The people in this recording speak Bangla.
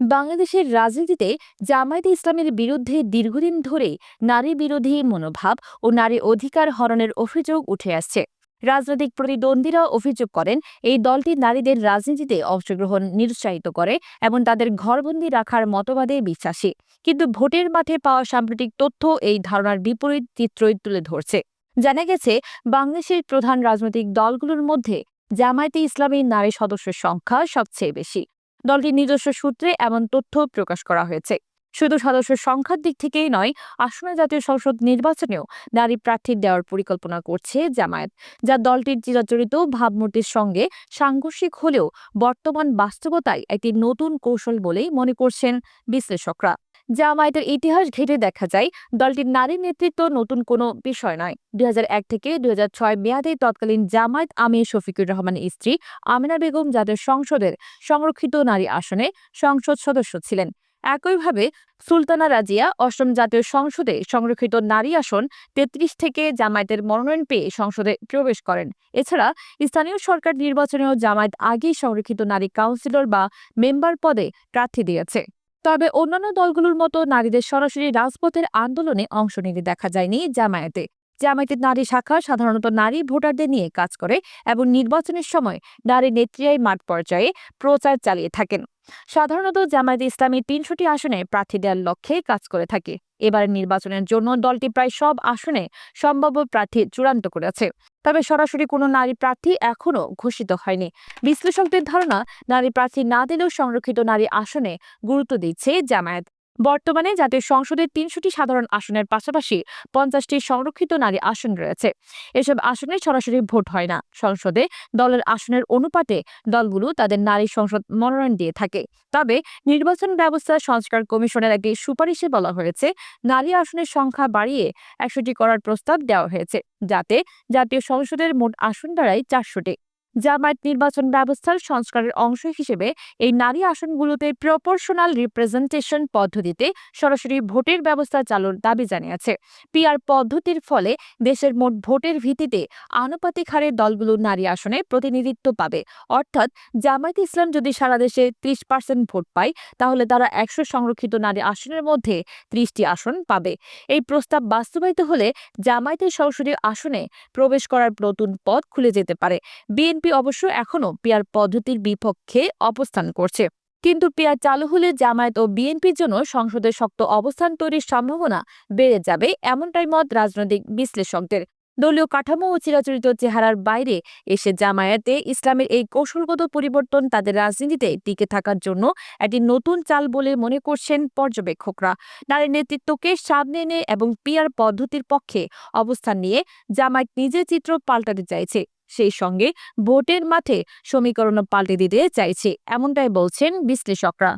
বাংলাদেশের রাজনীতিতে জামায়াতে ইসলামের বিরুদ্ধে দীর্ঘদিন ধরেই নারী বিরোধী মনোভাব ও নারী অধিকার হরণের অভিযোগ উঠে আসছে। রাজনৈতিক প্রতিদ্বন্দ্বীরা অভিযোগ করেন, এই দলটি নারীদের রাজনীতিতে অংশগ্রহণ নিরুৎসাহিত করে এবং তাদের ঘরবন্দি রাখার মতবাদে বিশ্বাসী। কিন্তু ভোটের মাঠে পাওয়া সাম্প্রতিক তথ্য এই ধারণার বিপরীত চিত্রই তুলে ধরছে। জানা গেছে, বাংলাদেশের প্রধান রাজনৈতিক দলগুলোর মধ্যে জামায়াতে ইসলামী নারী সদস্যের সংখ্যা সবচেয়ে বেশি। দলটির নিজস্ব সূত্রে এমন তথ্য প্রকাশ করা হয়েছে। শুধু সদস্য সংখ্যার দিক থেকেই নয়, আসনে জাতীয় সংসদ নির্বাচনেও নারী প্রার্থী দেওয়ার পরিকল্পনা করছে জামায়াত, যা দলটির চিরাচরিত ভাবমূর্তির সঙ্গে সাংঘর্ষিক হলেও বর্তমান বাস্তবতায় একটি নতুন কৌশল বলেই মনে করছেন বিশ্লেষকরা। জামায়াতের ইতিহাস ঘেটে দেখা যায়, দলটির নারী নেতৃত্ব নতুন কোনো বিষয় নয়। দুই থেকে দুই হাজার ছয় মেয়াদে তৎকালীন জামায়াত আমির শফিকুর রহমানের স্ত্রী আমিনা বেগম জাতীয় সংসদের সংরক্ষিত নারী আসনে সংসদ সদস্য ছিলেন। একইভাবে সুলতানা রাজিয়া অষ্টম জাতীয় সংসদে সংরক্ষিত নারী আসন তেত্রিশ থেকে জামায়াতের মনোনয়ন পেয়ে সংসদে প্রবেশ করেন। এছাড়া স্থানীয় সরকার নির্বাচনেও জামায়াত আগেই সংরক্ষিত নারী কাউন্সিলর বা মেম্বার পদে প্রার্থী দিয়েছে। তবে অন্যান্য দলগুলোর মতো নারীদের সরাসরি রাজপথের আন্দোলনে অংশ নিতে দেখা যায়নি জামায়াতে। জামায়াতের নারী শাখা সাধারণত নারী ভোটারদের নিয়ে কাজ করে এবং নির্বাচনের সময় নারী নেত্রীরাই মাঠ পর্যায়ে প্রচার চালিয়ে থাকেন। সাধারণত জামায়াতে ইসলামী তিনশোটি আসনে প্রার্থী দেওয়ার লক্ষ্যে কাজ করে থাকে। এবারের নির্বাচনের জন্য দলটি প্রায় সব আসনে সম্ভাব্য প্রার্থী চূড়ান্ত করেছে। তবে সরাসরি কোনো নারী প্রার্থী এখনও ঘোষিত হয়নি। বিশ্লেষকদের ধারণা, নারী প্রার্থী না দিলেও সংরক্ষিত নারী আসনে গুরুত্ব দিচ্ছে জামায়াত। বর্তমানে জাতীয় সংসদের তিনশোটি সাধারণ আসনের পাশাপাশি পঞ্চাশটি সংরক্ষিত নারী আসন রয়েছে। এসব আসনে সরাসরি ভোট হয় না। সংসদে দলের আসনের অনুপাতে দলগুলো তাদের নারী সংসদ মনোনয়ন দিয়ে থাকে। তবে নির্বাচন ব্যবস্থা সংস্কার কমিশনের একটি সুপারিশে বলা হয়েছে, নারী আসনের সংখ্যা বাড়িয়ে একশোটি করার প্রস্তাব দেওয়া হয়েছে, যাতে জাতীয় সংসদের মোট আসন দাঁড়ায় চারশোটি। জামায়াত নির্বাচন ব্যবস্থার সংস্কারের অংশ হিসেবে এই নারী আসনগুলোতে প্রপোর্শনাল রিপ্রেজেন্টেশন পদ্ধতিতে সরাসরি ভোটের ব্যবস্থা চালুর দাবি জানিয়েছে। পিআর পদ্ধতির ফলে দেশের মোট ভোটের ভিত্তিতে আনুপাতিক হারে দলগুলো নারী আসনে প্রতিনিধিত্ব পাবে। অর্থাৎ জামায়াত ইসলাম যদি সারা দেশে ত্রিশ পার্সেন্ট ভোট পায়, তাহলে তারা একশো সংরক্ষিত নারী আসনের মধ্যে ত্রিশটি আসন পাবে। এই প্রস্তাব বাস্তবায়িত হলে জামায়াতের সংসদীয় আসনে প্রবেশ করার নতুন পথ খুলে যেতে পারে। বিএনপি অবশ্য এখনও পিয়ার পদ্ধতির বিপক্ষে অবস্থান করছে। কিন্তু পিয়ার চালু হলে জামায়াত ও বিএনপির জন্য সংসদে শক্ত অবস্থান তৈরির সম্ভাবনা বেড়ে যাবে এমনটাই মত রাজনৈতিক বিশ্লেষকদের। দলীয় কাঠামো ও চিরাচরিত চেহারার বাইরে এসে জামায়াতে ইসলামের এই কৌশলগত পরিবর্তন তাদের রাজনীতিতে টিকে থাকার জন্য একটি নতুন চাল বলে মনে করছেন পর্যবেক্ষকরা। নারী নেতৃত্বকে সামনে এনে এবং পিয়ার পদ্ধতির পক্ষে অবস্থান নিয়ে জামায়াত নিজের চিত্র পাল্টাতে চাইছে। সেই সঙ্গে ভোটের মাঠে সমীকরণও পাল্টে দিতে চাইছে এমনটাই বলছেন বিশ্লেষকরা।